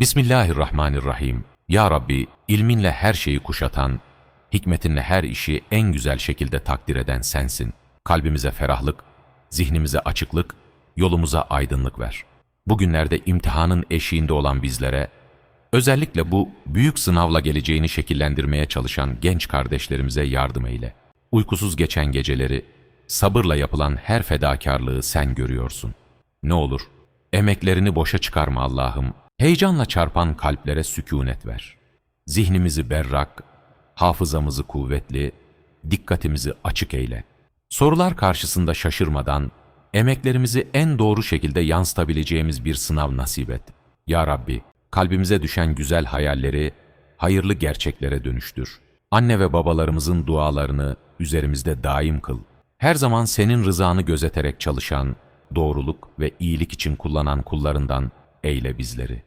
Bismillahirrahmanirrahim. Ya Rabbi, ilminle her şeyi kuşatan, hikmetinle her işi en güzel şekilde takdir eden sensin. Kalbimize ferahlık, zihnimize açıklık, yolumuza aydınlık ver. Bugünlerde imtihanın eşiğinde olan bizlere, özellikle bu büyük sınavla geleceğini şekillendirmeye çalışan genç kardeşlerimize yardım eyle. Uykusuz geçen geceleri, sabırla yapılan her fedakarlığı sen görüyorsun. Ne olur, emeklerini boşa çıkarma Allah'ım, heyecanla çarpan kalplere sükunet ver. Zihnimizi berrak, hafızamızı kuvvetli, dikkatimizi açık eyle. Sorular karşısında şaşırmadan, emeklerimizi en doğru şekilde yansıtabileceğimiz bir sınav nasip et. Ya Rabbi, kalbimize düşen güzel hayalleri, hayırlı gerçeklere dönüştür. Anne ve babalarımızın dualarını üzerimizde daim kıl. Her zaman senin rızanı gözeterek çalışan, doğruluk ve iyilik için kullanan kullarından eyle bizleri.